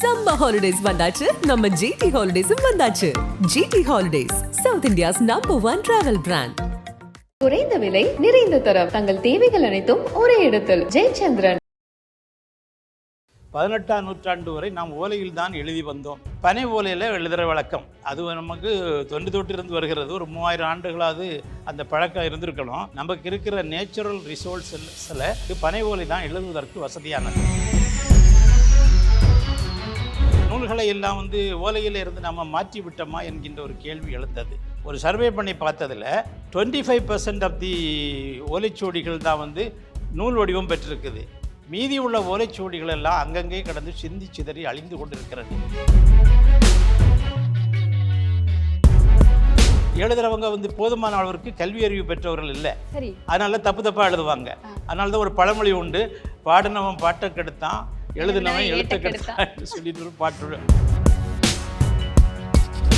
Summer holidays வந்தாச்சு. நம்ம GT ஹாலிடேஸும் வந்தாச்சு. GT holidays South India's number one travel brand குறைந்த விலை நிறைந்த தரம். தங்கள் தேவைகள் அனைத்தும் ஒரே இடத்தில். ஜெயச்சந்திரன். பதினெட்டாம் நூற்றாண்டு வரை நாம் ஓலையில் தான் எழுதி வந்தோம். பனை ஓலையில் எழுதுகிற வழக்கம். அது நமக்கு தொன்று தொட்டு இருந்து வருகிறது. ஒரு மூவாயிரம் ஆண்டுகளாவது அந்த பழக்கம் இருந்திருக்கணும் நமக்கு இருக்கிற நேச்சுரல் ரிசோர்ஸில் பனை ஓலை தான் எழுதுவதற்கு வசதியானது. நூல்களை எல்லாம் வந்து ஓலையில் இருந்து நம்ம மாற்றி விட்டோமா என்கின்ற ஒரு கேள்வி எழுந்தது. ஒரு சர்வே பண்ணி பார்த்ததில் twenty five percent of the ஓலைச்சுவடிகள் தான் வந்து நூல் வடிவம் பெற்றிருக்குது. மீதி உள்ள ஓலைச்சுவடிகள் எல்லாம் அங்கங்கே கடந்து சிந்தி சிதறி அழிந்து கொண்டிருக்கிறது. எழுதுறவங்க வந்து போதுமான அளவிற்கு கல்வி அறிவு பெற்றவர்கள் இல்லை. அதனால தப்பு தப்பாக எழுதுவாங்க. அதனால தான் ஒரு பழமொழி உண்டு. பாடினவன் பாட்டை கெடுத்தான் எழுதினவன் எழுத்த கெடுத்தான் சொல்லிட்டு பாட்டு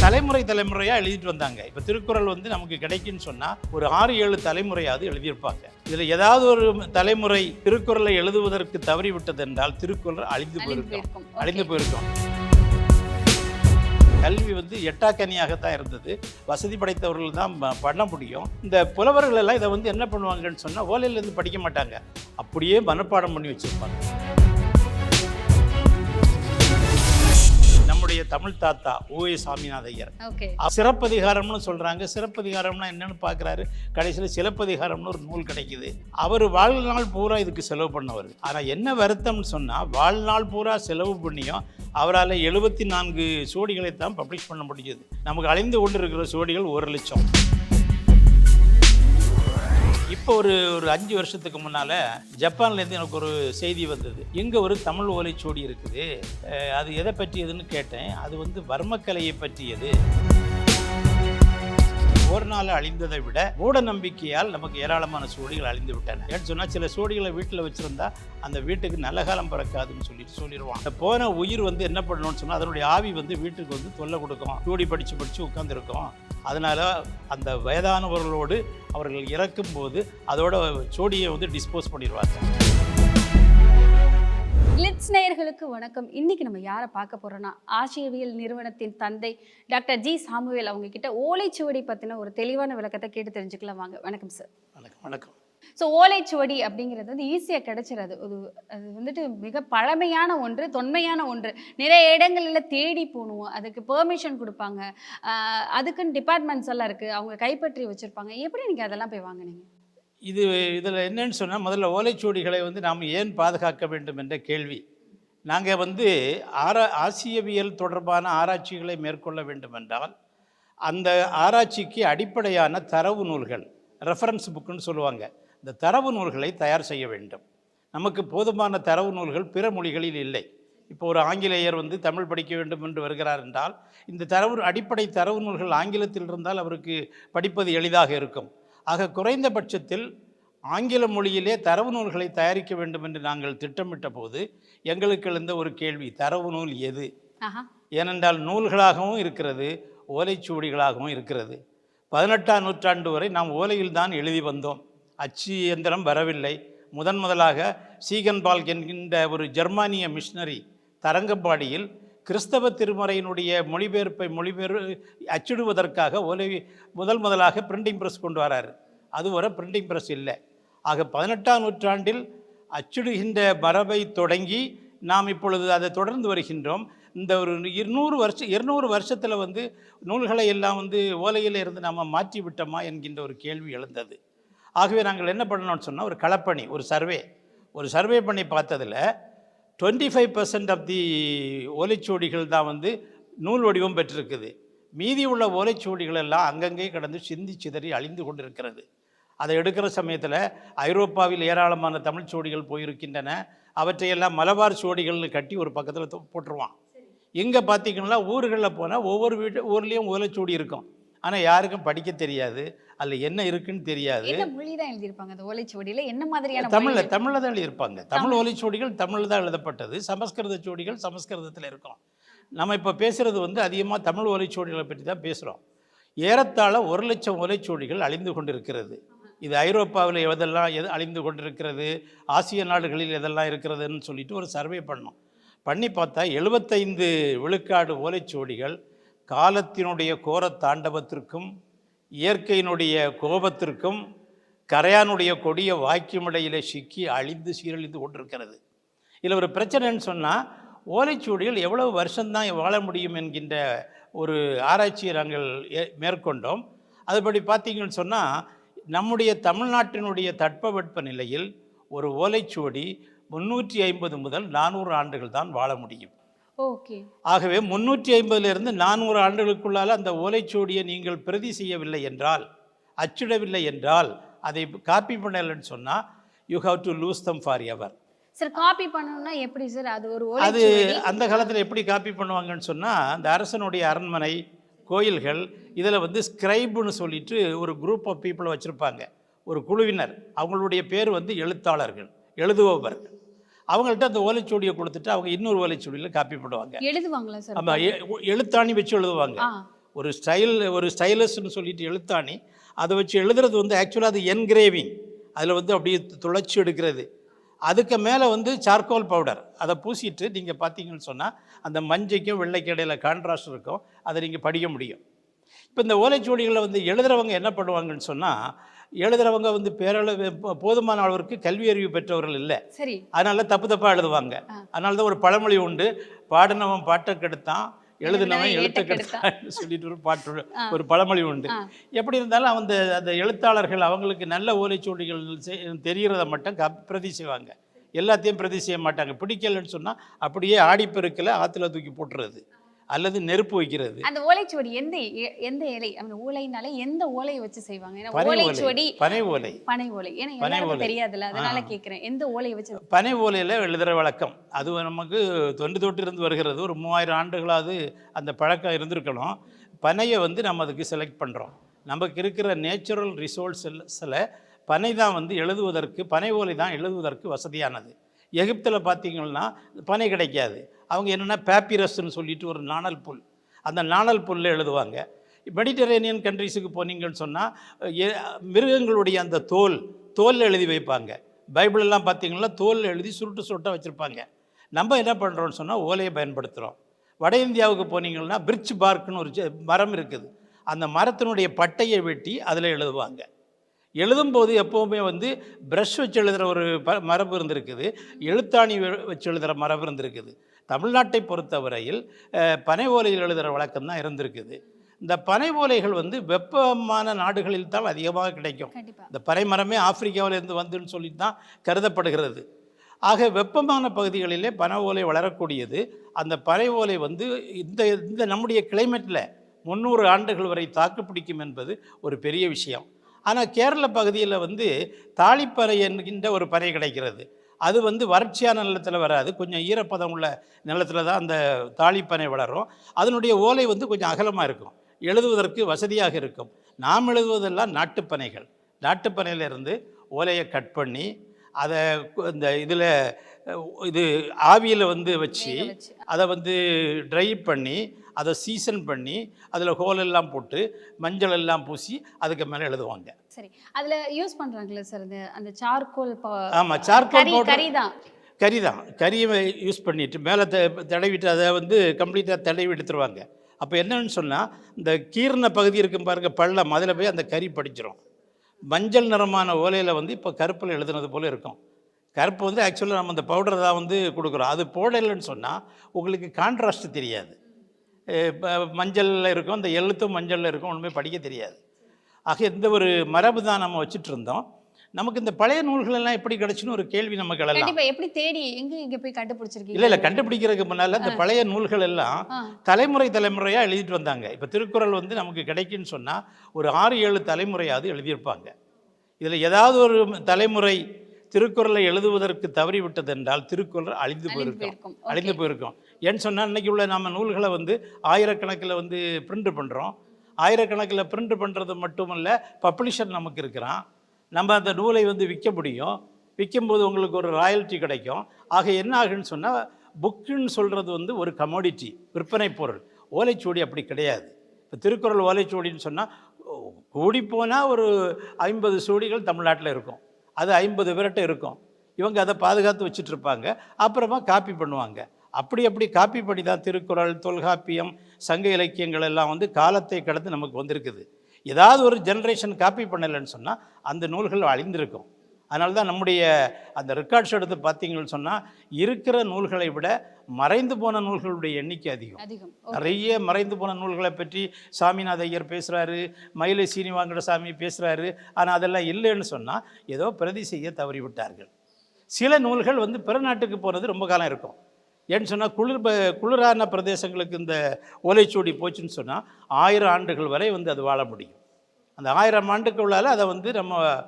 தலைமுறை தலைமுறையாக எழுதிட்டு வந்தாங்க. இப்போ திருக்குறள் வந்து நமக்கு கிடைக்குன்னு சொன்னால் ஒரு ஆறு ஏழு தலைமுறையாவது எழுதியிருப்பாங்க. இதில் ஏதாவது ஒரு தலைமுறை திருக்குறளை எழுதுவதற்கு தவறி விட்டது என்றால் திருக்குறள் அழிந்து போயிருக்கும். அழிந்து. போயிருக்கும். கல்வி வந்து எட்டாக்கனியாகத்தான் இருந்தது. வசதி படைத்தவர்கள் தான் பண்ண முடியும். இந்த புலவர்கள் எல்லாம் இதை வந்து என்ன பண்ணுவாங்கன்னு சொன்னால் ஓலையிலேருந்து படிக்க மாட்டாங்க. அப்படியே மனப்பாடம் பண்ணி வச்சிருப்பாங்க. தமிழ் தாத்தா ஓஏ சாமிநாத ஐயர். சிறப்பதிகாரம்னு சொல்றாங்க. சிறப்பதிகாரம்னா என்னன்னு பார்க்குறாரு கடைசியில் சிலப்பதிகாரம்னு ஒரு நூல் கிடைக்குது. அவர் வாழ்நாள் பூரா இதுக்கு செலவு பண்ணவர். ஆனால் என்ன வருத்தம்னு சொன்னால் வாழ்நாள் பூரா செலவு பண்ணியும் அவரால் எழுபத்தி நான்கு சோடிகளை தான் பப்ளிஷ் பண்ண முடிஞ்சது. நமக்கு அழிந்து கொண்டு இருக்கிற சோடிகள் ஒரு லட்சம். இப்போ ஒரு ஒரு அஞ்சு வருஷத்துக்கு முன்னால் ஜப்பான்லேருந்து எனக்கு ஒரு செய்தி வந்தது. இங்கே ஒரு தமிழ் ஓலைச்சுவடி இருக்குது? அது எதை பற்றியதுன்னு கேட்டேன். அது வந்து வர்மக்கலையை பற்றியது. ஒரு நாள் அழிந்ததை விட மூட நம்பிக்கையால் நமக்கு ஏராளமான சூடிகள் அழிந்து விட்டன. ஏன்னு சொன்னால் சில சோடிகளை வீட்டில் வச்சுருந்தா அந்த வீட்டுக்கு நல்ல காலம் பிறக்காதுன்னு சொல்லிட்டு சொல்லிடுவான் அந்த போன உயிர் வந்து என்ன பண்ணணும்னு சொன்னால் அதனுடைய ஆவி வந்து வீட்டுக்கு வந்து தொல்லை கொடுக்கும். சூடி படித்து படித்து உட்காந்துருக்கும் அதனால் அந்த வயதானவர்களோடு அவர்கள் இறக்கும்போது அதோட சோடியை வந்து டிஸ்போஸ் பண்ணிடுவாங்க நேயர்களுக்கு வணக்கம். இன்னைக்கு நம்ம யாரை பார்க்க போறோம்னா ஆசியவியல் நிறுவனத்தின் தந்தை டாக்டர் ஜி. சாமுவேல் அவங்க கிட்ட ஓலைச்சுவடி பத்தின ஒரு தெளிவான விளக்கத்தை கேட்டு தெரிஞ்சுக்கலாம் வாங்க. வணக்கம் சார். வணக்கம் வணக்கம். ஸோ ஓலைச்சுவடி அப்படிங்கிறது வந்து ஈஸியாக கிடைச்சிடாது அது அது வந்துட்டு மிக பழமையான ஒன்று தொன்மையான ஒன்று. நிறைய இடங்களில் தேடி போகணும். அதுக்கு பெர்மிஷன் கொடுப்பாங்க. அதுக்குன்னு டிபார்ட்மெண்ட்ஸ் எல்லாம் இருக்குது அவங்க கைப்பற்றி வச்சுருப்பாங்க. எப்படி நீங்கள் அதெல்லாம் போய் வாங்குனீங்க? இது இதில் என்னன்னு சொன்னால் முதல்ல ஓலைச்சுவடிகளை வந்து நாம் ஏன் பாதுகாக்க வேண்டும் என்ற கேள்வி. நாங்கள் வந்து ஆரா ஆசியவியல் தொடர்பான ஆராய்ச்சிகளை மேற்கொள்ள வேண்டுமென்றால் அந்த ஆராய்ச்சிக்கு அடிப்படையான தரவு நூல்கள் ரெஃபரன்ஸ் புக்குன்னு சொல்லுவாங்க இந்த தரவு நூல்களை தயார் செய்ய வேண்டும். நமக்கு போதுமான தரவு நூல்கள் பிற மொழிகளில் இல்லை. இப்போ ஒரு ஆங்கிலேயர் வந்து தமிழ் படிக்க வேண்டும் என்று வருகிறார் என்றால் இந்த தரவு அடிப்படை தரவு நூல்கள் ஆங்கிலத்தில் இருந்தால் அவருக்கு படிப்பது எளிதாக இருக்கும். ஆக குறைந்தபட்சத்தில் ஆங்கில மொழியிலே தரவு நூல்களை தயாரிக்க வேண்டும் என்று நாங்கள் திட்டமிட்ட போது எங்களுக்கு எழுந்த ஒரு கேள்வி தரவு நூல் எது? ஏனென்றால் நூல்களாகவும் இருக்கிறது ஓலைச்சுவடிகளாகவும் இருக்கிறது. பதினெட்டாம் நூற்றாண்டு வரை நாம் ஓலையில் தான் எழுதி வந்தோம். அச்சு இயந்திரம் வரவில்லை. முதன் முதலாக சீகன்பால் என்கின்ற ஒரு ஜெர்மானிய மிஷனரி தரங்கம்பாடியில் கிறிஸ்தவ திருமறையினுடைய மொழிபெயர்ப்பை மொழிபெயர் அச்சிடுவதற்காக ஓலை முதல் முதலாக பிரிண்டிங் பிரஸ் கொண்டு வராரு. அது வரை பிரிண்டிங் பிரஸ் இல்லை. ஆக பதினெட்டாம் நூற்றாண்டில் அச்சிடுகின்ற மரபை தொடங்கி நாம் இப்பொழுது அதை தொடர்ந்து வருகின்றோம். இந்த ஒரு இருநூறு வருஷம் இருநூறு வருஷத்தில் வந்து நூல்களை எல்லாம் வந்து ஓலையில் இருந்து நாம் மாற்றி விட்டோமா என்கின்ற ஒரு கேள்வி எழுந்தது. ஆகவே நாங்கள் என்ன பண்ணணும்னு சொன்னால் ஒரு களப்பணி ஒரு சர்வே. ஒரு சர்வே பண்ணி பார்த்ததில் twenty five percent of the ஓலைச்சுவடிகள் தான் வந்து நூல் வடிவம் பெற்றிருக்குது. மீதி உள்ள ஓலைச்சுவடிகள் எல்லாம் அங்கங்கே கடந்து சிந்தி சிதறி அழிந்து கொண்டிருக்கிறது. அதை எடுக்கிற சமயத்தில் ஐரோப்பாவில் ஏராளமான தமிழ் சுவடிகள் போயிருக்கின்றன. அவற்றையெல்லாம் மலபார் சுவடிகள்னு கட்டி ஒரு பக்கத்தில் போட்டுருவான். இங்கே பார்த்தீங்கன்னா ஊர்களில் போனால் ஒவ்வொரு வீட்டு ஊர்லேயும் ஓலைச்சுவடி இருக்கும். ஆனால் யாருக்கும் படிக்க தெரியாது. அதில் என்ன இருக்குன்னு தெரியாது. மொழி தான் எழுதியிருப்பாங்க அந்த ஓலைச்சுவடியில என்ன மாதிரியான தமிழில் மொழி? தமிழில் தான் எழுதியிருப்பாங்க. தமிழ் ஓலைச்சுவடிகள் தமிழில் தான் எழுதப்பட்டது. சமஸ்கிருத சுவடிகள் சமஸ்கிருதத்தில் இருக்கும். நம்ம இப்போ பேசுகிறது வந்து அதிகமாக தமிழ் ஓலைச்சுவடிகளை பற்றி தான் பேசுகிறோம் ஏறத்தாழ ஒரு லட்சம் ஓலைச்சுவடிகள் அழிந்து கொண்டிருக்கிறது. இது ஐரோப்பாவில் எதெல்லாம் எது அழிந்து கொண்டிருக்கிறது ஆசிய நாடுகளில் எதெல்லாம் இருக்கிறதுன்னு சொல்லிட்டு ஒரு சர்வே பண்ணோம். பண்ணி பார்த்தா எழுபத்தைந்து விழுக்காடு ஓலைச்சுவடிகள் காலத்தினுடைய கோர தாண்டவத்திற்கும் இயற்கையினுடைய கோபத்திற்கும் கரையானுடைய கொடிய வாக்கியமிடையிலே சிக்கி அழிந்து சீரழிந்து கொண்டிருக்கிறது. இதில் ஒரு பிரச்சனைன்னு சொன்னால் ஓலைச்சுவடிகள் எவ்வளவு வருஷம்தான் வாழ முடியும் என்கின்ற ஒரு ஆராய்ச்சியை நாங்கள் மேற்கொண்டோம். அதுபடி பார்த்தீங்கன்னு சொன்னால் நம்முடைய தமிழ்நாட்டினுடைய தட்பவெட்ப நிலையில் ஒரு ஓலைச்சுவடி முந்நூற்றி ஐம்பது முதல் நானூறு ஆண்டுகள் தான் வாழ முடியும். ஓகே. ஆகவே முந்நூற்றி ஐம்பதிலிருந்து நானூறு ஆண்டுகளுக்குள்ளால் அந்த ஓலைச்சுவடியை நீங்கள் பிரதி செய்யவில்லை என்றால் அச்சிடவில்லை என்றால் அதை காப்பி பண்ணலைன்னு சொன்னால் you have to lose them forever sir copy பண்ணணும்னா எப்படி சார்? அது ஒரு அது அந்த காலத்தில் எப்படி காப்பி பண்ணுவாங்கன்னு சொன்னால் அந்த அரசனுடைய அரண்மனை கோயில்கள் இதில் வந்து ஸ்கிரைபுன்னு சொல்லிட்டு ஒரு குரூப் ஆஃப் பீப்புளை வச்சுருப்பாங்க. ஒரு குழுவினர். அவங்களுடைய பேர் வந்து எழுத்தாளர்கள் எழுதுபவர்கள். அவங்கள்ட்ட அந்த ஓலைச்சுவடியை கொடுத்துட்டு அவங்க இன்னொரு ஓலைச்சுவடியில் காப்பி பண்ணுவாங்க. எழுதுவாங்களா சார் ஆமாம் எழுத்தாணி வச்சு எழுதுவாங்க. ஒரு ஸ்டைல் ஒரு ஸ்டைலஸ்னு சொல்லிட்டு எழுத்தாணி அதை வச்சு எழுதுறது வந்து ஆக்சுவலாக அது என்கிரேவிங் அதில் வந்து அப்படியே துளைச்சி எடுக்கிறது. அதுக்கு மேலே வந்து சார்கோல் பவுடர் அதை பூசிட்டு நீங்கள் பார்த்தீங்கன்னு சொன்னால் அந்த மஞ்சைக்கும் வெள்ளைக்கும் இடையில கான்ட்ராஸ்ட் இருக்கும். அதை நீங்கள் படிக்க முடியும். இப்போ இந்த ஓலைச்சுவடிகளில் வந்து எழுதுறவங்க என்ன பண்ணுவாங்கன்னு சொன்னால் எழுதுறவங்க வந்து பேரளவு போதுமான அளவிற்கு கல்வி அறிவு பெற்றவர்கள் இல்லை. சரி. அதனால தப்பு தப்பாக எழுதுவாங்க. அதனால தான் ஒரு பழமொழி உண்டு. பாடினவன் பாட்டை கெடுத்தான். எழுதினவன் எழுத்த ஏட்டை கெடுத்தான் சொல்லிட்டு ஒரு பாட்டு ஒரு பழமொழி உண்டு. எப்படி இருந்தாலும் அந்த அந்த எழுத்தாளர்கள் அவங்களுக்கு நல்ல ஓலைச்சுவடிகள் தெரிகிறத மட்டும் கப் பிரதி செய்வாங்க எல்லாத்தையும் பிரதி செய்ய மாட்டாங்க. பிடிக்கலன்னு சொன்னால் அப்படியே ஆடிப்பெருக்கில் ஆற்றுல தூக்கி போட்டுறது. அல்லது நெருப்பு வைக்கிறது. அந்த ஓலைச்சுவடி எந்த எந்த இலை? அந்த ஓலைனாலே எந்த ஓலையை வச்சு செய்வாங்க? ஏன்னா ஓலைச்சுவடி ஓலை. பனை ஓலை. பனை ஓலை. ஏன்னா. தெரியாதுல்ல அதனால ஆ. கேக்குறேன். எந்த ஓலையை வச்சு பனை ஓலையில் எழுதுகிற வழக்கம். அது நமக்கு தொன்று தொட்டு இருந்து வருகிறது. ஒரு மூவாயிரம் ஆண்டுகளாவது அந்த பழக்கம் இருந்திருக்கணும். பனையை வந்து நம்ம அதுக்கு செலக்ட் பண்ணுறோம் நமக்கு இருக்கிற நேச்சுரல் ரிசோர்ஸில் பனை தான் வந்து எழுதுவதற்கு பனை ஓலை தான் எழுதுவதற்கு வசதியானது. எகிப்தில் பார்த்தீங்கன்னா பனை கிடைக்காது. அவங்க என்னென்னா பேப்பிரஸ்ன்னு சொல்லிட்டு ஒரு நாணல் புல். அந்த நாணல் புல்ல எழுதுவாங்க. மெடிட்டரேனியன் கண்ட்ரிஸுக்கு போனீங்கன்னு சொன்னால் மிருகங்களுடைய அந்த தோல் தோல் எழுதி வைப்பாங்க. பைபிள் எல்லாம் பார்த்தீங்கன்னா தோல் எழுதி சுருட்டு சுருட்டாக வச்சுருப்பாங்க. நம்ம என்ன பண்ணுறோம்னு சொன்னால் ஓலையை பயன்படுத்துகிறோம் வட இந்தியாவுக்கு போனீங்கன்னா பிரிட்ஜ் பார்க்குன்னு ஒரு மரம் இருக்குது. அந்த மரத்தினுடைய பட்டையை வெட்டி அதில் எழுதுவாங்க. எழுதும்போது எப்போவுமே வந்து ப்ரஷ் வச்சு எழுதுகிற ஒரு ப மரபு இருந்திருக்குது. எழுத்தாணி வச்சு எழுதுகிற மரபு இருந்திருக்குது. தமிழ்நாட்டை பொறுத்தவரையில் பனை ஓலையில் எழுதுகிற வழக்கம் தான் இருந்திருக்குது. இந்த பனை ஓலைகள் வந்து வெப்பமான நாடுகளில் தான் அதிகமாக கிடைக்கும். இந்த பனை மரமே ஆப்பிரிக்காவிலிருந்து வந்துன்னு சொல்லிட்டு தான் கருதப்படுகிறது. ஆக வெப்பமான பகுதிகளிலே பனை ஓலை வளரக்கூடியது. அந்த பனை ஓலை வந்து இந்த இந்த நம்முடைய கிளைமேட்டில் முந்நூறு ஆண்டுகள் வரை தாக்குப்பிடிக்கும் என்பது ஒரு பெரிய விஷயம். ஆனால் கேரள பகுதியில் வந்து தாளிப்பறை என்கின்ற ஒரு பறை கிடைக்கிறது. அது வந்து வறட்சியான நிலத்தில் வராது. கொஞ்சம் ஈரப்பதம் உள்ள நிலத்தில் தான் அந்த தாளிப்பனை வளரும். அதனுடைய ஓலை வந்து கொஞ்சம் அகலமாக இருக்கும். எழுதுவதற்கு வசதியாக இருக்கும். நாம் எழுதுவதெல்லாம் நாட்டுப்பனைகள். நாட்டுப்பனையிலிருந்து ஓலையை கட் பண்ணி அதை இந்த இதில் இது ஆவியில் வந்து வச்சு. அதை வந்து ட்ரை பண்ணி அதை சீசன் பண்ணி அதில் ஹோல் எல்லாம் போட்டு மஞ்சள் எல்லாம் பூசி அதுக்கு மேலே எழுதுவாங்க. சரி. அதுல யூஸ் பண்றாங்கல்ல சார் அந்த அந்த சார்கோல் ஆமாம் சார்கோல் கறி தான் கறி தான். கறியை யூஸ் பண்ணிட்டு மேலே த தடவிட்டு அதை வந்து கம்ப்ளீட்டாக தடவி எடுத்துருவாங்க. அப்போ என்னன்னு சொன்னால் இந்த கீர்ன பகுதி இருக்கும் பாருங்க பள்ளம். அதில் போய் அந்த கறி படிச்சிரும். மஞ்சள் நிறமான ஓலையில் வந்து இப்போ கருப்பில் எழுதுனது போல் இருக்கும். கருப்பு வந்து ஆக்சுவலாக நம்ம அந்த பவுடர் தான் வந்து கொடுக்குறோம். அது போடலைன்னு சொன்னால் உங்களுக்கு கான்ட்ராஸ்ட் தெரியாது. மஞ்சளில் இருக்கும் அந்த எழுத்தும் மஞ்சளில் இருக்கும் ஒன்றுமே படிக்க தெரியாது. ஆக இந்த ஒரு மரபு தான் நம்ம வச்சுட்டு இருந்தோம் நமக்கு இந்த பழைய நூல்கள் எல்லாம் எப்படி கிடைச்சுன்னு ஒரு கேள்வி நமக்கு எழலாம் எப்படி தேடி எங்க இங்க போய் கண்டுபிடிச்சிருக்கீங்க? இல்லை இல்லை. கண்டுபிடிக்கிறதுக்கு முன்னால் இந்த பழைய நூல்கள் எல்லாம். தலைமுறை தலைமுறையாக எழுதிட்டு வந்தாங்க. இப்போ திருக்குறள் வந்து நமக்கு கிடைக்குன்னு சொன்னால் ஒரு ஆறு ஏழு தலைமுறையாவது எழுதியிருப்பாங்க. இதில் ஏதாவது ஒரு தலைமுறை திருக்குறளை எழுதுவதற்கு தவறிவிட்டது என்றால் திருக்குறள் அழிந்து போயிருக்கும். அழிந்து. போயிருக்கும். ஏன்னு சொன்னால் இன்னைக்கு உள்ள நம்ம நூல்களை வந்து ஆயிரக்கணக்கில் வந்து பிரிண்ட் பண்ணுறோம் ஆயிரக்கணக்கில் பிரிண்ட் பண்ணுறது மட்டுமல்ல பப்ளிஷர் நமக்கு இருக்கிறான். நம்ம அந்த நூலை வந்து விற்க முடியும். விற்கும்போது உங்களுக்கு ஒரு ராயல்ட்டி கிடைக்கும். ஆக என்ன ஆகுன்னு சொன்னால் புக்குன்னு சொல்கிறது வந்து ஒரு கமோடிட்டி விற்பனை பொருள். ஓலைச்சுவடி அப்படி கிடையாது. இப்போ திருக்குறள் ஓலைச்சுவடின்னு சொன்னால் கூடி போனால் ஒரு ஐம்பது சுவடிகள் தமிழ்நாட்டில் இருக்கும். அது ஐம்பது விரட்டை இருக்கும். இவங்க அதை பாதுகாத்து வச்சுட்டு இருப்பாங்க. அப்புறமா காப்பி பண்ணுவாங்க. அப்படி அப்படி காப்பி பண்ணி தான் திருக்குறள் தொல்காப்பியம் சங்க இலக்கியங்கள் எல்லாம் வந்து காலத்தை கடந்து நமக்கு வந்திருக்குது. ஏதாவது ஒரு ஜெனரேஷன் காப்பி பண்ணலைன்னு சொன்னால் அந்த நூல்கள் அழிந்திருக்கும். அதனால தான் நம்முடைய அந்த ரெக்கார்ட்ஸ் எடுத்து பார்த்தீங்கன்னு சொன்னால் இருக்கிற நூல்களை விட மறைந்து போன நூல்களுடைய எண்ணிக்கை அதிகம். நிறைய மறைந்து போன நூல்களை பற்றி சாமிநாத ஐயர் பேசுகிறாரு மயிலை சீனிவாங்கட சாமி பேசுகிறாரு ஆனால் அதெல்லாம் இல்லைன்னு சொன்னால் ஏதோ பிரதி செய்ய தவறிவிட்டார்கள். சில நூல்கள் வந்து பிற நாட்டுக்கு போகிறது ரொம்ப காலம் இருக்கும். ஏன்னு சொன்னால் குளிர் ப- குளிரான பிரதேசங்களுக்கு இந்த ஓலைச்சூடி போச்சுன்னு சொன்னால் ஆயிரம் ஆண்டுகள் வரை வந்து அது வாழ முடியும். அந்த ஆயிரம் ஆண்டுக்கு உள்ளால் அதை வந்து நம்ம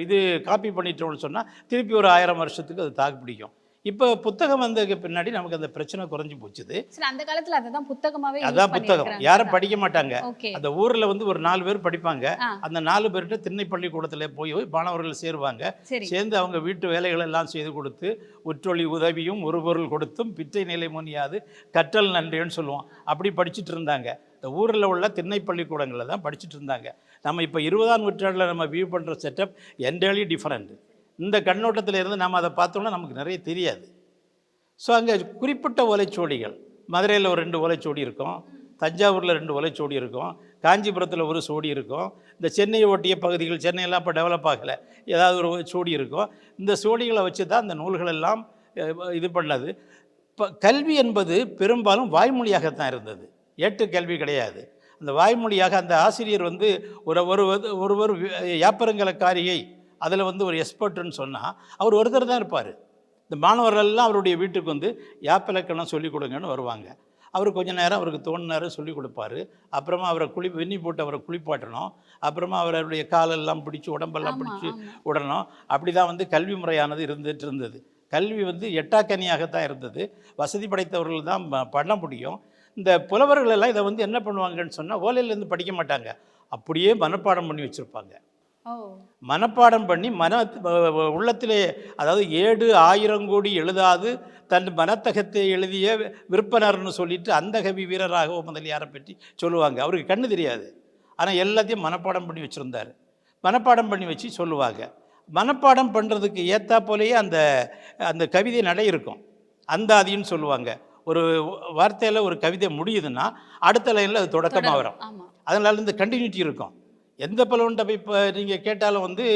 இது காப்பி பண்ணிட்டோம்னு சொன்னால் திருப்பி ஒரு ஆயிரம் வருஷத்துக்கு அது தாக்கு பிடிக்கும். இப்போ புத்தகம் வந்ததுக்கு பின்னாடி நமக்கு அந்த பிரச்சனை குறைஞ்சி போச்சுது. அந்த காலத்துல அதுதான் புத்தகமாவே அதான் புத்தகம். யாரும் படிக்க மாட்டாங்க. அந்த ஊரில் வந்து ஒரு நாலு பேர் படிப்பாங்க. அந்த நாலு பேர்கிட்ட திண்ணை பள்ளிக்கூடத்தில் போய் மாணவர்கள் சேருவாங்க. சரி. சேர்ந்து அவங்க வீட்டு வேலைகள் எல்லாம் செய்து கொடுத்து உற்றொழி உதவியும் ஒரு பொருள் கொடுத்தும் பிச்சை நிலை முனியாது கற்றல் நன்றின்னு சொல்லுவோம். அப்படி படிச்சுட்டு இருந்தாங்க. இந்த ஊரில் உள்ள திண்ணை பள்ளிக்கூடங்களில் தான் படிச்சுட்டு இருந்தாங்க. நம்ம இப்போ இருபதாம் நூற்றாண்டில் நம்ம வியூ பண்ணுற செட்டப் என்டர்லி டிஃப்ரெண்ட் இந்த கண்ணோட்டத்தில் இருந்து நம்ம அதை பார்த்தோம்னா நமக்கு நிறைய தெரியாது. ஸோ அங்கே குறிப்பிட்ட ஓலைச்சுவடிகள். மதுரையில் ஒரு ரெண்டு ஓலைச்சுவடி இருக்கும். தஞ்சாவூரில் ரெண்டு ஓலைச்சுவடி இருக்கும். காஞ்சிபுரத்தில் ஒரு சோடி இருக்கும். இந்த சென்னையை ஒட்டிய பகுதிகள் சென்னையெல்லாம் இப்போ டெவலப் ஆகலை. ஏதாவது ஒரு சோடி இருக்கும். இந்த சோடிகளை வச்சு தான் இந்த நூல்கள் எல்லாம் இது பண்ணது. இப்போ கல்வி என்பது பெரும்பாலும் வாய்மொழியாகத்தான் இருந்தது. ஏட்டு கல்வி கிடையாது. அந்த வாய்மொழியாக அந்த ஆசிரியர் வந்து ஒரு ஒரு ஒருவர் காரியை அதில் வந்து ஒரு எக்ஸ்பர்ட்னு சொன்னால் அவர் ஒருத்தர் தான் இருப்பார். இந்த மாணவர்கள் எல்லாம் அவருடைய வீட்டுக்கு வந்து யாப்பிலக்கணம் சொல்லிக் கொடுங்கன்னு வருவாங்க. அவர் கொஞ்ச நேரம் அவருக்கு தோணுனாரு சொல்லிக் கொடுப்பாரு. அப்புறமா அவரை குளி வெந்நி போட்டு அவரை குளிப்பாட்டணும். அப்புறமா அவருடைய காலெல்லாம் பிடிச்சி உடம்பெல்லாம் பிடிச்சி. விடணும் அப்படி தான் வந்து கல்வி முறையானது இருந்துட்டு இருந்தது. கல்வி வந்து எட்டாக்கனியாகத்தான் இருந்தது. வசதி படைத்தவர்கள் தான் பண்ண முடியும். இந்த புலவர்கள் எல்லாம் இதை வந்து என்ன பண்ணுவாங்கன்னு சொன்னால் ஓலையிலேருந்து படிக்க மாட்டாங்க. அப்படியே மனப்பாடம் பண்ணி வச்சுருப்பாங்க. மனப்பாடம் பண்ணி மன உள்ளத்திலே அதாவது ஏடு ஆயிரம் கோடி எழுதாது தன் மனத்தகத்தை எழுதிய விற்பனர்னு சொல்லிட்டு அந்த கவி வீரராக முதலியாரை பற்றி சொல்லுவாங்க. அவருக்கு கண்ணு தெரியாது. ஆனால் எல்லாத்தையும் மனப்பாடம் பண்ணி வச்சுருந்தார். மனப்பாடம் பண்ணி வச்சு சொல்லுவாங்க. மனப்பாடம் பண்ணுறதுக்கு ஏற்றா போலேயே அந்த அந்த கவிதை நடை இருக்கும். அந்த அதின்னு சொல்லுவாங்க. ஒரு வார்த்தையில் ஒரு கவிதை முடியுதுன்னா அடுத்த லைனில் அது தொடக்கமாக வரும் அதனால இந்த கண்டினியூட்டி இருக்கும். எந்த பலவன்ட்ட போய் இப்போ நீங்கள் கேட்டாலும் வந்து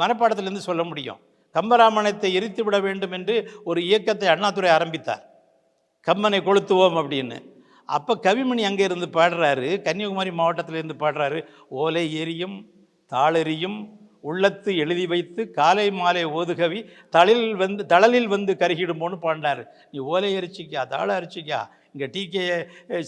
மனப்பாடத்திலேருந்து சொல்ல முடியும். கம்பராமாயணத்தை எரித்து விட வேண்டும் என்று ஒரு இயக்கத்தை அண்ணாதுரை ஆரம்பித்தார். கம்மனை கொளுத்துவோம் அப்படின்னு. அப்போ கவிமணி அங்கே இருந்து பாடுறாரு கன்னியாகுமரி மாவட்டத்திலேருந்து பாடுறாரு ஓலை எரியும் தாளெறியும் உள்ளத்து எழுதி வைத்து காலை மாலை ஓதுகவி தளில் வந்து தளலில் வந்து கருகிடுமோன்னு பாடினார். நீ ஓலை எரிச்சிக்கா தாளை அரிச்சிக்கா இங்கே டிகே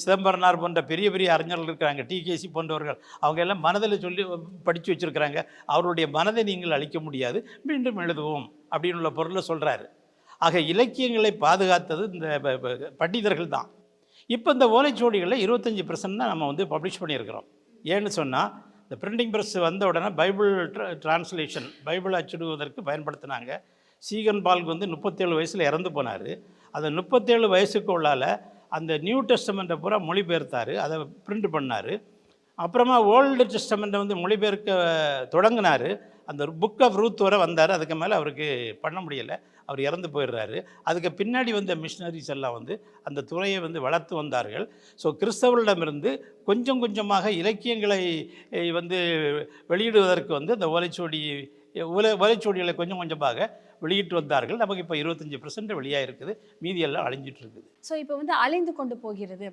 சிதம்பரனார் போன்ற பெரிய பெரிய அறிஞர்கள் இருக்கிறாங்க. டிகேசி போன்றவர்கள். அவங்க எல்லாம் மனதில் சொல்லி படித்து வச்சுருக்கிறாங்க. அவருடைய மனதை நீங்கள் அழிக்க முடியாது. மீண்டும் எழுதுவோம் அப்படின்னு உள்ள பொருளை சொல்கிறாரு ஆக இலக்கியங்களை பாதுகாத்தது இந்த பண்டிதர்கள் தான். இப்போ இந்த ஓலைச்சுவடிகளில் இருபத்தஞ்சி பர்சன்ட் தான் நம்ம வந்து பப்ளிஷ் பண்ணியிருக்கிறோம். ஏன்னு சொன்னால் இந்த பிரிண்டிங் ப்ரெஸ் வந்த உடனே பைபிள் டிரான்ஸ்லேஷன் பைபிள் அச்சிடுவதற்கு பயன்படுத்தினாங்க. சீகன் பால்க் வந்து முப்பத்தேழு வயசில் இறந்து போனார். அந்த முப்பத்தேழு வயசுக்கு உள்ளால் அந்த நியூ டெஸ்டமெண்ட்டை பூரா மொழிபெயர்த்தார் அதை பிரிண்ட் பண்ணார். அப்புறமா ஓல்டு டெஸ்டமெண்ட்டை வந்து மொழிபெயர்க்க தொடங்கினார். அந்த புக் ஆஃப் ரூத் வரை வந்தார். அதுக்கு மேலே அவருக்கு பண்ண முடியலை. அவர் இறந்து போயிடுறாரு. அதுக்கு பின்னாடி வந்த மிஷினரிஸ் எல்லாம் வந்து அந்த துறையை வந்து வளர்த்து வந்தார்கள். ஸோ கிறிஸ்தவர்களிடமிருந்து கொஞ்சம் கொஞ்சமாக இலக்கியங்களை வந்து வெளியிடுவதற்கு வந்து அந்த ஓலைச்சுவடி உல ஓலைச்சுவடிகளை கொஞ்சம் கொஞ்சமாக வெளியிட்டு வந்தார்கள். நமக்கு இப்போ இருபத்தஞ்சி பர்சன்ட் வெளியாக இருக்குது மீதி எல்லாம் அழிஞ்சிட்டு இருக்குது ஸோ இப்போ வந்து அழிந்து கொண்டு போகிறது.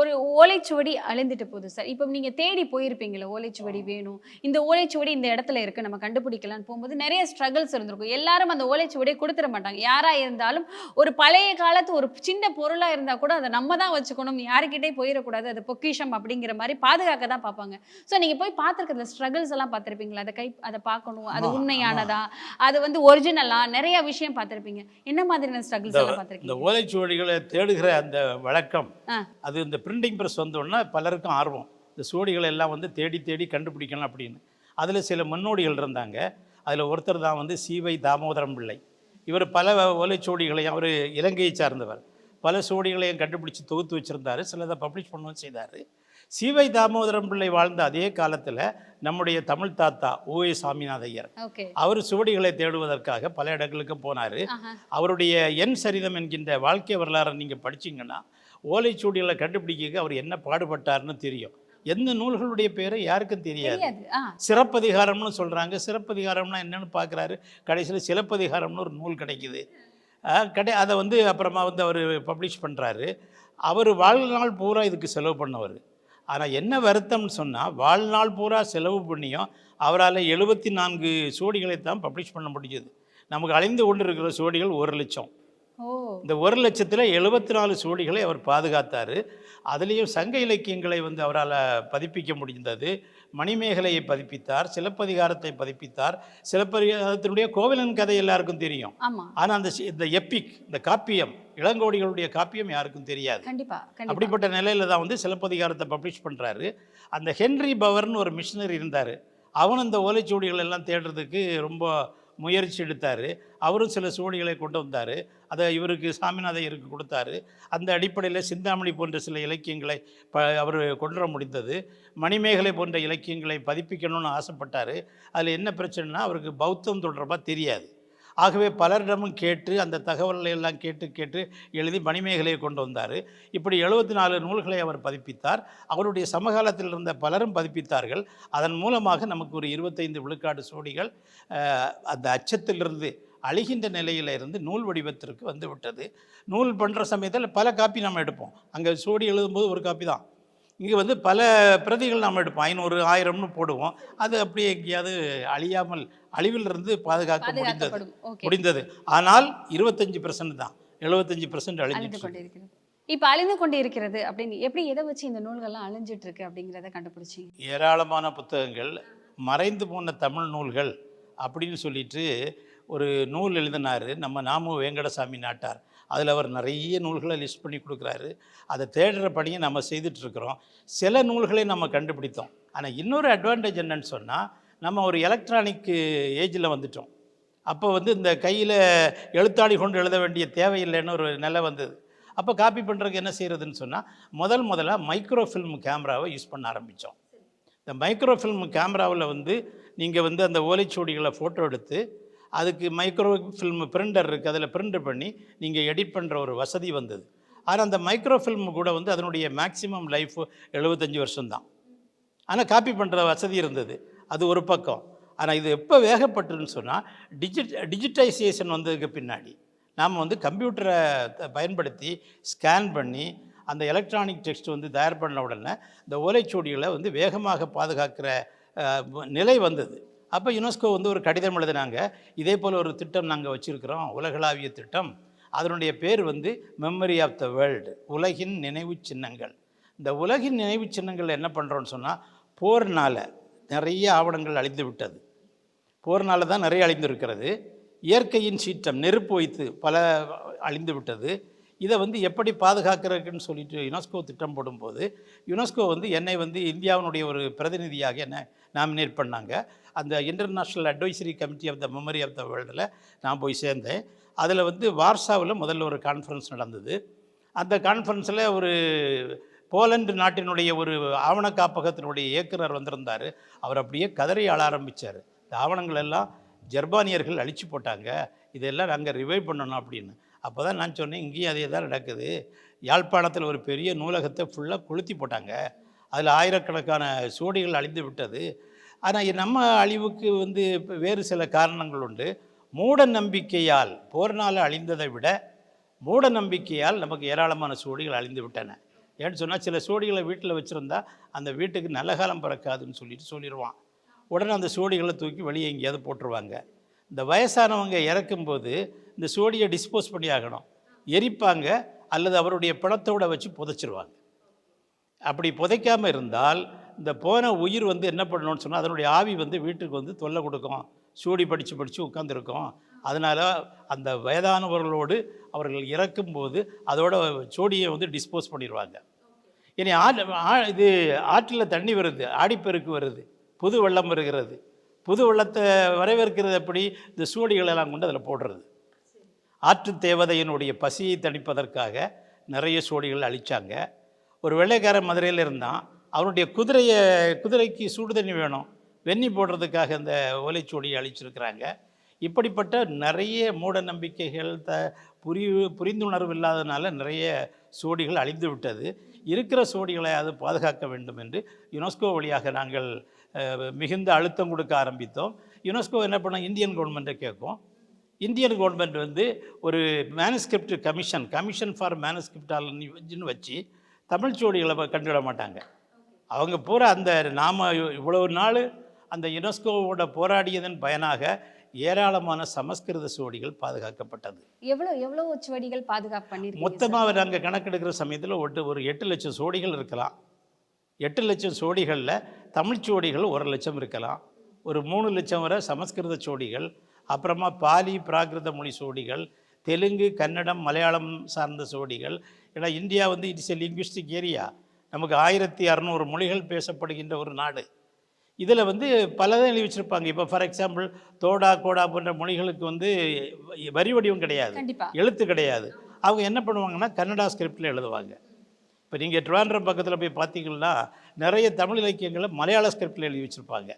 ஒரு ஓலைச்சுவடி அழிந்துட்டு போகுது சார் இப்போ நீங்கள் தேடி போயிருப்பீங்களே ஓலைச்சுவடி வேணும். இந்த ஓலைச்சுவடி இந்த இடத்துல இருக்கு நம்ம கண்டுபிடிக்கலாம்னு போகும்போது நிறைய ஸ்ட்ரகிள்ஸ் இருந்திருக்கும். எல்லாரும் அந்த ஓலைச்சுவடியை கொடுத்துட மாட்டாங்க. யாராக இருந்தாலும் ஒரு பழைய காலத்து ஒரு சின்ன பொருளாக இருந்தால் கூட அதை நம்ம தான் வச்சுக்கணும். யாருக்கிட்டே போயிடக்கூடாது அது பொக்கிஷம் அப்படிங்கிற மாதிரி பாதுகாக்க தான் பார்ப்பாங்க. ஸோ நீங்கள் போய் பார்த்துருக்கிற ஸ்ட்ரகிள்ஸ் எல்லாம் பார்த்துருப்பீங்களா? அதை கை அதை பார்க்கணும். அது உண்மையானதா? அது வந்து ஒரிஜினலா நிறைய விஷயம் பார்த்துருப்பீங்க. என்ன மாதிரியான ஸ்ட்ரகிள்ஸ் எல்லாம் இந்த பார்த்துருக்கீங்க ஓலைச்சுவடிகளை தேடுகிற அந்த வழக்கம். அது இந்த பிரிண்டிங் ப்ரெஸ் வந்தோடனே பலருக்கும் ஆர்வம். இந்த சுவடிகளை எல்லாம் வந்து தேடி தேடி கண்டுபிடிக்கணும் அப்படின்னு. அதில் சில முன்னோடிகள் இருந்தாங்க. அதில் ஒருத்தர் தான் வந்து சீவை தாமோதரம் பிள்ளை. இவர் பல ஓலைச்சுவடிகளையும் அவர் இலங்கையை சார்ந்தவர். பல சுவடிகளையும் கண்டுபிடிச்சு தொகுத்து வச்சுருந்தாரு. சிலதை பப்ளிஷ் பண்ணவும் செய்தார். சிவை தாமோதரம் பிள்ளை வாழ்ந்த அதே காலத்தில் நம்முடைய தமிழ் தாத்தா ஓஏ சாமிநாத ஐயர். அவர் சுவடிகளை தேடுவதற்காக பல இடங்களுக்கு போனார். அவருடைய என் சரிதம் என்கின்ற வாழ்க்கை வரலாறை நீங்கள் படிச்சீங்கன்னா ஓலைச்சுவடிகளை கண்டுபிடிக்க அவர் என்ன பாடுபட்டார்னு தெரியும். எந்த நூல்களுடைய பேரை யாருக்கும் தெரியாது. சிறப்பதிகாரம்னு சொல்கிறாங்க சிறப்பதிகாரம்னா என்னன்னு பார்க்குறாரு கடைசியில் சிலப்பதிகாரம்னு ஒரு நூல் கிடைக்குது. கடை அதை வந்து அப்புறமா வந்து அவர் பப்ளிஷ் பண்ணுறாரு அவர் வாழ்நாள் பூரா இதுக்கு செலவு பண்ணவர். ஆனால் என்ன வருத்தம்னு சொன்னால் வாழ்நாள் பூரா செலவு பண்ணியும் அவரால் எழுபத்தி நான்கு சோடிகளை தான் பப்ளிஷ் பண்ண முடிஞ்சது. நமக்கு அழிந்து கொண்டு இருக்கிற சோடிகள் ஒரு லட்சம். இந்த ஒரு லட்சத்தில் எழுபத்தி நாலு சோடிகளை அவர் பாதுகாத்தார். அதுலேயும் சங்க இலக்கியங்களை வந்து அவரால் பதிப்பிக்க முடிந்தது. மணிமேகலையை பதிப்பித்தார் சிலப்பதிகாரத்தை பதிப்பித்தார். சிலப்பதிகாரத்தினுடைய கோவிலன் கதை எல்லாருக்கும் தெரியும். ஆனால் அந்த இந்த எப்பிக் இந்த காப்பியம் இளங்கோடிகளுடைய காப்பியம் யாருக்கும் தெரியாது. அப்படிப்பட்ட நிலையில தான் வந்து சிலப்பதிகாரத்தை பப்ளிஷ் பண்ணுறாரு அந்த ஹென்ரி பவர்னு ஒரு மிஷினரி இருந்தார். அவனும் இந்த ஓலைச்சுவடிகள் எல்லாம் தேடுறதுக்கு ரொம்ப முயற்சி எடுத்தார். அவரும் சில சூழ்நிலை கொண்டு வந்தார். அதை இவருக்கு சாமிநாதையருக்கு கொடுத்தாரு. அந்த அடிப்படையில் சிந்தாமணி போன்ற சில இலக்கியங்களை ப அவர் கொண்டு வர முடிந்தது. மணிமேகலை போன்ற இலக்கியங்களை பதிப்பிக்கணும்னு ஆசைப்பட்டார். அதில் என்ன பிரச்சனைனா அவருக்கு பௌத்தம் தொடர்பாக தெரியாது. ஆகவே பலரிடமும் கேட்டு அந்த தகவல்களை எல்லாம் கேட்டு கேட்டு எழுதி மணிமேகலையை கொண்டு வந்தார். இப்படி எழுபத்தி நாலு நூல்களை அவர் பதிப்பித்தார். அவருடைய சமகாலத்தில் இருந்த பலரும் பதிப்பித்தார்கள். அதன் மூலமாக நமக்கு ஒரு இருபத்தைந்து விழுக்காடு சோடிகள் அந்த அச்சத்திலிருந்து அழிகின்ற நிலையில் இருந்து நூல் வடிவத்திற்கு வந்து விட்டது. நூல் பண்ணுற சமயத்தில் பல காப்பி நம்ம எடுப்போம். அங்கே சோடி எழுதும்போது ஒரு காப்பி தான். இங்கே வந்து பல பிரதிகள் நாம் எடுப்போம். ஐநூறு ஆயிரம்னு போடுவோம். அது அப்படியே எங்கேயாவது அழியாமல் அழிவிலிருந்து பாதுகாக்க முடிந்தது. முடிந்தது. ஆனால் இருபத்தஞ்சி பர்சன்ட் தான். எழுபத்தஞ்சி பர்சன்ட் இருக்கிறது இப்ப அழிந்து கொண்டு இருக்கிறது அப்படின்னு எப்படி எதை வச்சு இந்த நூல்கள்லாம் அழிஞ்சிட்டு இருக்கு அப்படிங்கிறத கண்டுபிடிச்சீங்க? ஏராளமான புத்தகங்கள் மறைந்து போன தமிழ் நூல்கள் அப்படின்னு சொல்லிட்டு ஒரு நூல் எழுதினார் நம்ம நாமு வேங்கடசாமி நாட்டார். அதில் அவர் நிறைய நூல்களை லிஸ்ட் பண்ணி கொடுக்குறாரு. அதை தேடுற பணியை நம்ம செய்துட்ருக்குறோம். சில நூல்களை நம்ம கண்டுபிடித்தோம். ஆனால் இன்னொரு அட்வான்டேஜ் என்னன்னு சொன்னால் நம்ம ஒரு எலக்ட்ரானிக் ஏஜில் வந்துட்டோம். அப்போ வந்து இந்த கையில் எழுத்தாடி கொண்டு எழுத வேண்டிய தேவையில்லைன்னு ஒரு நிலை வந்தது. அப்போ காப்பி பண்ணுறதுக்கு என்ன செய்கிறதுன்னு சொன்னால் முதல் முதலாக மைக்ரோ ஃபில்ம் கேமராவை யூஸ் பண்ண ஆரம்பித்தோம். இந்த மைக்ரோ ஃபில்ம் கேமராவில் வந்து நீங்கள் வந்து அந்த ஓலைச்சுவடிகளை ஃபோட்டோ எடுத்து அதுக்கு மைக்ரோ ஃபில்ம் பிரிண்டர் இருக்குது அதில் பிரிண்ட் பண்ணி நீங்கள் எடிட் பண்ணுற ஒரு வசதி வந்தது. ஆனால் அந்த மைக்ரோ ஃபில்ம் கூட வந்து அதனுடைய மேக்ஸிமம் லைஃப் எழுபத்தஞ்சி வருஷம்தான். ஆனால் காப்பி பண்ணுற வசதி இருந்தது. அது ஒரு பக்கம். ஆனால் இது எப்போ வேகப்பட்டுன்னு சொன்னால் டிஜிட் டிஜிட்டைசேஷன் வந்ததுக்கு பின்னாடி நாம் வந்து கம்ப்யூட்டரை பயன்படுத்தி ஸ்கேன் பண்ணி அந்த எலக்ட்ரானிக் டெக்ஸ்ட் வந்து தயார் பண்ண உடனே இந்த ஓலைச்சுவடிகளை வந்து வேகமாக பாதுகாக்கிற நிலை வந்தது. அப்போ யுனெஸ்கோ வந்து ஒரு கடிதம் எழுதினாங்க. இதே போல் ஒரு திட்டம் நாங்கள் வச்சுருக்கிறோம். உலகளாவிய திட்டம். அதனுடைய பேர் வந்து மெமரி ஆஃப் த வேர்ல்டு உலகின் நினைவு சின்னங்கள். இந்த உலகின் நினைவு சின்னங்கள் என்ன பண்ணுறோன்னு சொன்னால் போர்னால் நிறைய ஆவணங்கள் அழிந்து விட்டது. போர்னால் தான் நிறைய அழிந்திருக்கிறது இயற்கையின் சீற்றம் நெருப்பு வைத்து பல அழிந்து விட்டது. இதை வந்து எப்படி பாதுகாக்கிறதுக்குன்னு சொல்லிட்டு யுனெஸ்கோ திட்டம் போடும்போது யுனெஸ்கோ வந்து என்னை வந்து இந்தியாவினுடைய ஒரு பிரதிநிதியாக என்னை நாமினேட் பண்ணாங்க. அந்த international advisory committee of the memory of the வேர்ல்டில் நான் போய் சேர்ந்தேன். அதில் வந்து வார்சாவில் முதல்ல ஒரு கான்ஃபரன்ஸ் நடந்தது. அந்த கான்ஃபரன்ஸில் ஒரு போலந்து நாட்டினுடைய ஒரு ஆவண காப்பகத்தினுடைய இயக்குனர் வந்திருந்தார். அவர் அப்படியே கதறி ஆள ஆரம்பித்தார் இந்த ஆவணங்கள் எல்லாம் ஜெர்பானியர்கள் அழிச்சு போட்டாங்க. இதெல்லாம் நாங்கள் ரிவைவ் பண்ணணும் அப்படின்னு. அப்போ தான் நான் சொன்னேன் இங்கேயும் அதே தான் நடக்குது. யாழ்ப்பாணத்தில் ஒரு பெரிய நூலகத்தை ஃபுல்லாக கொளுத்தி போட்டாங்க. அதில் ஆயிரக்கணக்கான சுவடிகள் அழிந்து விட்டது. ஆனால் நம்ம அழிவுக்கு வந்து வேறு சில காரணங்கள் உண்டு. மூட நம்பிக்கையால் போர்னால் அழிந்ததை விட மூட நம்பிக்கையால் நமக்கு ஏராளமான சூடிகள் அழிந்து விட்டன. ஏன்னு சொன்னால் சில சூடிகளை வீட்டில் வச்சுருந்தா அந்த வீட்டுக்கு நல்ல காலம் பிறக்காதுன்னு சொல்லிட்டு சொல்லிடுவான் உடனே அந்த சோடிகளை தூக்கி வெளியே எங்கேயாவது போட்டுருவாங்க. இந்த வயசானவங்க இறக்கும்போது இந்த சோடியை டிஸ்போஸ் பண்ணி ஆகணும். எரிப்பாங்க அல்லது அவருடைய பிணத்தோட வச்சு புதைச்சிருவாங்க. அப்படி புதைக்காமல் இருந்தால் இந்த போன உயிர் வந்து என்ன பண்ணணும்னு சொன்னால் அதனுடைய ஆவி வந்து வீட்டுக்கு வந்து தொல்லை கொடுக்கும். சூடி படித்து படித்து உட்காந்துருக்கும் அதனால் அந்த வயதானவர்களோடு அவர்கள் இறக்கும்போது அதோட சோடியை வந்து டிஸ்போஸ் பண்ணிடுவாங்க. இனி ஆ ஆ- இது ஆற்றில் தண்ணி வருது ஆடிப்பெருக்கு வருது புது வெள்ளம் வருகிறது. புது வெள்ளத்தை வரவேற்கிறது எப்படி? இந்த சூடிகளெல்லாம் கொண்டு அதில் போடுறது. ஆற்று தேவதையினுடைய பசியை தணிப்பதற்காக நிறைய சோடிகள் அழிச்சாங்க. ஒரு வெள்ளைக்காரன் மதுரையில் இருந்தான். அவனுடைய குதிரையை குதிரைக்கு சூடு தண்ணி வேணும். வெந்நி போடுறதுக்காக இந்த ஓலைச்சுவடியை அழிச்சிருக்கிறாங்க. இப்படிப்பட்ட நிறைய மூட நம்பிக்கைகள் த புரி புரிந்துணர்வு இல்லாதனால நிறைய சுவடிகள் அழிந்து விட்டது. இருக்கிற சுவடிகளை அது பாதுகாக்க வேண்டும் என்று யுனெஸ்கோ வழியாக நாங்கள் மிகுந்த அழுத்தம் கொடுக்க ஆரம்பித்தோம். யுனெஸ்கோ என்ன பண்ணோம் இந்தியன் கவர்மெண்ட்டை கேட்கும். இந்தியன் கவர்மெண்ட் வந்து ஒரு மேனுஸ்கிரிப்ட் கமிஷன் கமிஷன் ஃபார் மேனுஸ்கிரிப்டால்னு வச்சு தமிழ் சுவடிகளை கண்டுவிட மாட்டாங்க. அவங்க பூரா அந்த நாம இவ்வளவு நாள் அந்த யுனெஸ்கோவோட போராடியதன் பயனாக ஏராளமான சமஸ்கிருத சோடிகள் பாதுகாக்கப்பட்டது. எவ்வளவு எவ்வளவு சுவடிகள் பாதுகாப்பு பண்ணிருக்கீங்க மொத்தமாக நாங்கள் கணக்கெடுக்கிற சமயத்தில் ஒட்டு ஒரு எட்டு லட்சம் சோடிகள் இருக்கலாம். எட்டு லட்சம் சோடிகளில் தமிழ் சோடிகள் ஒரு லட்சம் இருக்கலாம். ஒரு மூணு லட்சம் வரை சமஸ்கிருத சோடிகள் அப்புறமா பாலி பிராகிருத மொழி சோடிகள் தெலுங்கு கன்னடம் மலையாளம் சார்ந்த சோடிகள் ஏன்னா இந்தியா வந்து இட்ஸ் எ லிங்குவிஸ்டிக் ஏரியா நமக்கு ஆயிரத்தி அறநூறு மொழிகள் பேசப்படுகின்ற ஒரு நாடு. இதில் வந்து பலதை எழுதி வச்சுருப்பாங்க இப்போ ஃபார் எக்ஸாம்பிள் தோடா கோடா போன்ற மொழிகளுக்கு வந்து வரி வடிவம் கிடையாது. எழுத்து கிடையாது. அவங்க என்ன பண்ணுவாங்கன்னா கன்னடா ஸ்கிரிப்டில் எழுதுவாங்க. இப்போ நீங்கள் ட்ரிவாண்ட்ரம் பக்கத்தில் போய் பார்த்தீங்கன்னா நிறைய தமிழ் இலக்கியங்களை மலையாள ஸ்கிரிப்டில் எழுதி வச்சுருப்பாங்க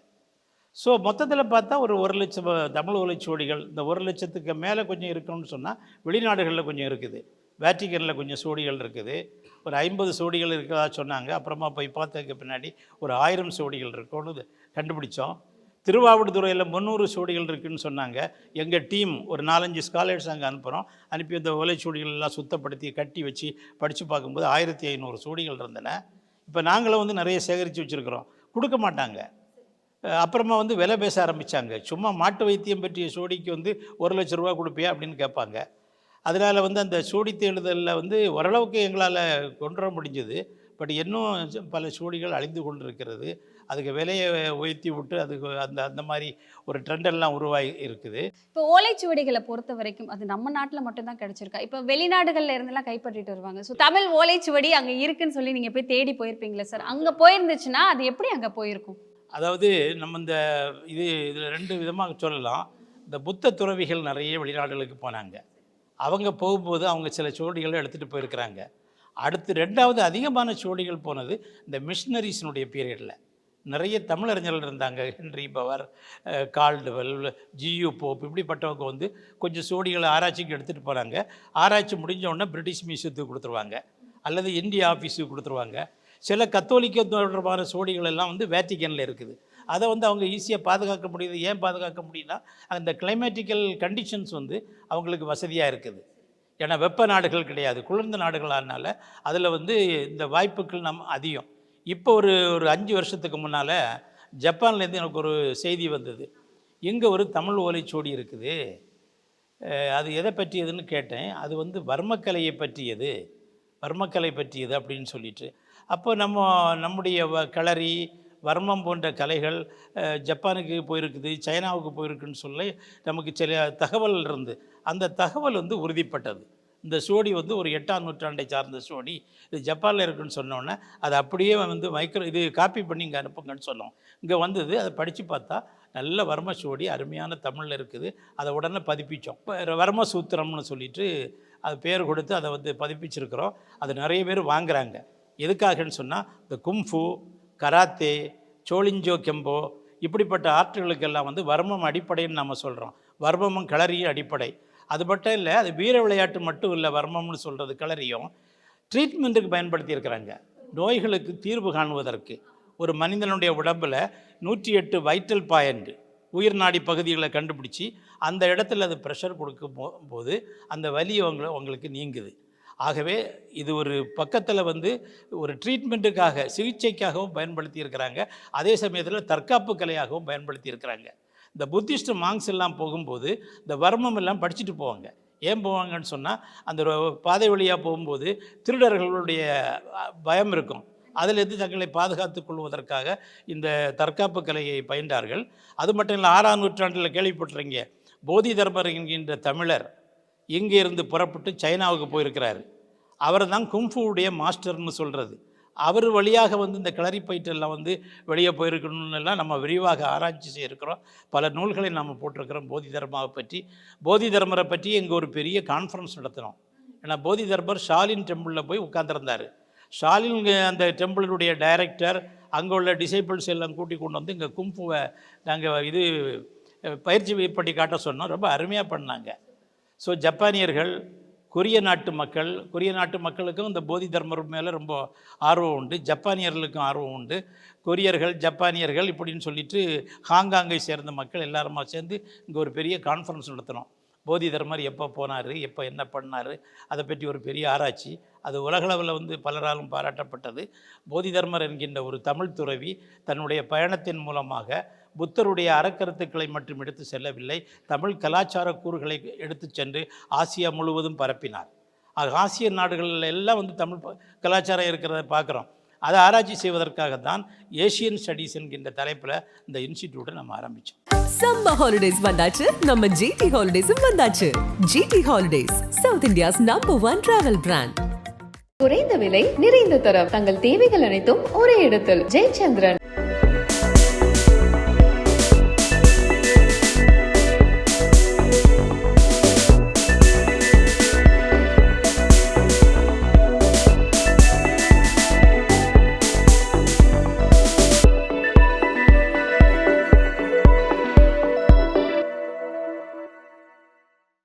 ஸோ மொத்தத்தில் பார்த்தா ஒரு ஒரு லட்சம் தமிழ் ஓலைச்சுவடிகள் இந்த ஒரு லட்சத்துக்கு மேலே கொஞ்சம் இருக்குன்னு சொன்னால் வெளிநாடுகளில் கொஞ்சம் இருக்குது. வேட்டிக்கனில் கொஞ்சம் சோடிகள் இருக்குது. ஒரு ஐம்பது சோடிகள் இருக்கிறதா சொன்னாங்க. அப்புறமா போய் பார்த்ததுக்கு பின்னாடி ஒரு ஆயிரம் சோடிகள் இருக்கும்னு கண்டுபிடிச்சோம். திருவாவடுதுறையில் முந்நூறு சோடிகள் இருக்குன்னு சொன்னாங்க. எங்கள் டீம் ஒரு நாலஞ்சு ஸ்காலர்ஸ் அங்கே அனுப்புகிறோம் அனுப்பி அந்த ஓலைச்சுவடிகள் எல்லாம் சுத்தப்படுத்தி கட்டி வச்சு படித்து பார்க்கும்போது ஆயிரத்தி ஐநூறு சோடிகள் இருந்தன. இப்போ நாங்களும் வந்து நிறைய சேகரித்து வச்சுருக்கிறோம். கொடுக்க மாட்டாங்க. அப்புறமா வந்து விலை பேச ஆரம்பித்தாங்க சும்மா மாட்டு வைத்தியம் பற்றிய சோடிக்கு வந்து ஒரு லட்ச ரூபா கொடுப்பியா அப்படின்னு கேட்பாங்க. அதனால் வந்து அந்த சோடி தேடுதலில் வந்து ஓரளவுக்கு எங்களால் கொண்டு வர முடிஞ்சது. பட் இன்னும் பல சோடிகள் அழிந்து கொண்டிருக்கிறது. அதுக்கு விலையை உயர்த்தி விட்டு அதுக்கு அந்த அந்த மாதிரி ஒரு ட்ரெண்டெல்லாம் உருவாகி இருக்குது. இப்போ ஓலைச்சுவடிகளை பொறுத்த வரைக்கும் அது நம்ம நாட்டுல மட்டும்தான் கிடைச்சிருக்கா? இப்போ வெளிநாடுகள்ல இருந்தெல்லாம் கைப்பற்றிட்டு வருவாங்க. ஸோ தமிழ் ஓலைச்சுவடி அங்க இருக்குன்னு சொல்லி நீங்க போய் தேடி போயிருப்பீங்களா சார்? அங்க போயிருந்துச்சுன்னா அது எப்படி அங்க போயிருக்கும்? அதாவது நம்ம இந்த இது இதில் ரெண்டு விதமாக சொல்லலாம். இந்த புத்த துறவிகள் நிறைய வெளிநாடுகளுக்கு போனாங்க. அவங்க போகும்போது அவங்க சில சோடிகளை எடுத்துகிட்டு போயிருக்கிறாங்க. அடுத்து ரெண்டாவது அதிகமான சோடிகள் போனது இந்த மிஷினரிஸினுடைய பீரியடில் நிறைய தமிழறிஞர்கள் இருந்தாங்க. Henry Bower Caldwell G U Pope இப்படிப்பட்டவங்க வந்து கொஞ்சம் சோடிகளை ஆராய்ச்சிக்கு எடுத்துகிட்டு போகிறாங்க ஆராய்ச்சி முடிஞ்ச உடனே பிரிட்டிஷ் மியூசியத்துக்கு கொடுத்துருவாங்க. அல்லது இந்திய ஆஃபீஸுக்கு கொடுத்துருவாங்க. சில கத்தோலிக்க தொடர்பான சோடிகள் எல்லாம் வந்து வேட்டிக்கனில் இருக்குது. அதை வந்து அவங்க ஈஸியாக பாதுகாக்க முடியுது ஏன் பாதுகாக்க முடியும்னா அந்த கிளைமேட்டிக்கல் கண்டிஷன்ஸ் வந்து அவங்களுக்கு வசதியாக இருக்குது. ஏன்னா வெப்ப நாடுகள் கிடையாது. குளிர்ந்த நாடுகளானால அதில் வந்து இந்த வாய்ப்புகள் நம் அதிகம். இப்போ ஒரு ஒரு அஞ்சு வருஷத்துக்கு முன்னால் ஜப்பான்லேருந்து எனக்கு ஒரு செய்தி வந்தது. இங்கே ஒரு தமிழ் ஓலைச்சோடி இருக்குது. அது எதை பற்றியதுன்னு கேட்டேன். அது வந்து வர்மக்கலையை பற்றியது. வர்மக்கலை பற்றியது அப்படின்னு சொல்லிட்டு. அப்போ நம்ம நம்முடைய வ- களரி வர்மம் போன்ற கலைகள் ஜப்பானுக்கு போயிருக்குது சைனாவுக்கு போயிருக்குன்னு சொல்லி நமக்கு சில தகவல் இருந்து அந்த தகவல் வந்து உறுதிப்பட்டது. இந்த சோடி வந்து ஒரு எட்டாம் நூற்றாண்டை சார்ந்த சோடி இது ஜப்பானில் இருக்குன்னு சொன்னோன்னே அது அப்படியே வந்து மைக்ரோ இது காப்பி பண்ணி இங்கே அனுப்புங்கன்னு சொன்னோம். இங்கே வந்தது அதை படித்து பார்த்தா நல்ல வர்ம சோடி அருமையான தமிழில் இருக்குது. அதை உடனே பதிப்பிச்சோம். இப்போ வர்ம சூத்திரம்னு சொல்லிட்டு அது பேர் கொடுத்து அதை வந்து பதிப்பிச்சிருக்கிறோம். அது நிறைய பேர் வாங்குறாங்க. எதுக்காகன்னு சொன்னால் இந்த கும்ஃபு கராத்தே சோளிஞ்சோ கெம்போ இப்படிப்பட்ட ஆற்றுகளுக்கெல்லாம் வந்து வர்மம் அடிப்படைன்னு நம்ம சொல்கிறோம் வர்மமும் களரியும் அடிப்படை. அது மட்டும் இல்லை அது வீர விளையாட்டு மட்டும் இல்லை வர்மம்னு சொல்கிறது களரியும் ட்ரீட்மெண்ட்டுக்கு பயன்படுத்தியிருக்கிறாங்க. நோய்களுக்கு தீர்வு காணுவதற்கு. ஒரு மனிதனுடைய உடம்பில் நூற்றி எட்டு வைட்டல் பாயிண்ட் உயிர் நாடி பகுதிகளை கண்டுபிடிச்சி அந்த இடத்துல அது ப்ரெஷர் கொடுக்கும் போது அந்த வலி உங்களை உங்களுக்கு நீங்குது. ஆகவே இது ஒரு பக்கத்தில் வந்து ஒரு ட்ரீட்மெண்ட்டுக்காக சிகிச்சைக்காகவும் பயன்படுத்தி இருக்கிறாங்க அதே சமயத்தில் தற்காப்பு கலையாகவும் பயன்படுத்தி இருக்கிறாங்க இந்த புத்திஸ்ட் மாங்ஸ் எல்லாம் போகும்போது இந்த வர்மம் எல்லாம் படிச்சுட்டு போவாங்க. ஏன் போவாங்கன்னு சொன்னால் அந்த பாதை வழியாக போகும்போது திருடர்களுடைய பயம் இருக்கும். அதிலிருந்து தங்களை பாதுகாத்துக் கொள்வதற்காக இந்த தற்காப்பு கலையை பயின்றார்கள். அது மட்டும் இல்லை ஆறாம் நூற்றாண்டில் கேள்விப்பட்டிருங்க போதி தர்மர் என்கின்ற தமிழர் இங்கே இருந்து புறப்பட்டு சைனாவுக்கு போயிருக்கிறாரு. அவர் தான் கும்ஃபுவுடைய மாஸ்டர்னு சொல்கிறது அவர் வழியாக வந்து இந்த கிளறி பயிற்றெல்லாம் வந்து வெளியே போயிருக்கணும்னு எல்லாம் நம்ம விரிவாக ஆராய்ச்சி செய்யிருக்கிறோம் பல நூல்களை நாம் போட்டிருக்கிறோம் போதி தர்மாவை பற்றி. போதி தர்மரை பற்றி இங்கே ஒரு பெரிய கான்ஃபரன்ஸ் நடத்தினோம். ஏன்னா போதி தர்மர் ஷாலின் டெம்பிளில் போய் உட்காந்துருந்தார் ஷாலின் அந்த டெம்பிளினுடைய டைரக்டர் அங்கே உள்ள டிசைபிள்ஸ் எல்லாம் கூட்டி கொண்டு வந்து இங்கே கும்புவை நாங்கள் இது பயிற்சி பண்ணி காட்ட சொன்னோம். ரொம்ப அருமையாக பண்ணாங்க. ஸோ ஜப்பானியர்கள் கொரிய நாட்டு மக்கள் கொரிய நாட்டு மக்களுக்கும் இந்த போதி தர்மர் மேலே ரொம்ப ஆர்வம் உண்டு. ஜப்பானியர்களுக்கும் ஆர்வம் உண்டு. கொரியர்கள் ஜப்பானியர்கள் இப்படின்னு சொல்லிட்டு ஹாங்காங்கை சேர்ந்த மக்கள் எல்லாருமா சேர்ந்து இங்கே ஒரு பெரிய கான்ஃபரன்ஸ் நடத்தினோம். போதி தர்மர் எப்போ போனார் எப்போ என்ன பண்ணார் அதை பற்றி ஒரு பெரிய ஆராய்ச்சி. அது உலகளவில் வந்து பலராலும் பாராட்டப்பட்டது. போதி தர்மர் என்கின்ற ஒரு தமிழ் துறவி தன்னுடைய பயணத்தின் மூலமாக புத்தருடைய அறக்கருத்துக்களை மட்டும் எடுத்து செல்லவில்லை தமிழ் கலாச்சார கூறுகளை எடுத்து சென்று ஆசியா முழுவதும் பரப்பினார். ஆக ஆசிய நாடுகளில் எல்லாம் வந்து தமிழ் கலாச்சாரம் இருக்கிறத பார்க்குறோம். அதை ஆராய்ச்சி செய்வதற்காக தான் ஏஷியன் ஸ்டடீஸ் என்கின்ற தலைப்பில் இந்த இன்ஸ்டிடியூட்டை நம்ம ஆரம்பித்தோம் சம்ம ஹாலிடேஸ் வந்தாச்சு. நம்ம ஜிடி ஹாலிடேஸும் வந்தாச்சு. GT holidays South India's number one travel brand. குறைந்த விலை நிறைந்த தரம். தங்கள் தேவைகள் அனைத்தும் ஒரே இடத்தில். ஜெயச்சந்திரன்.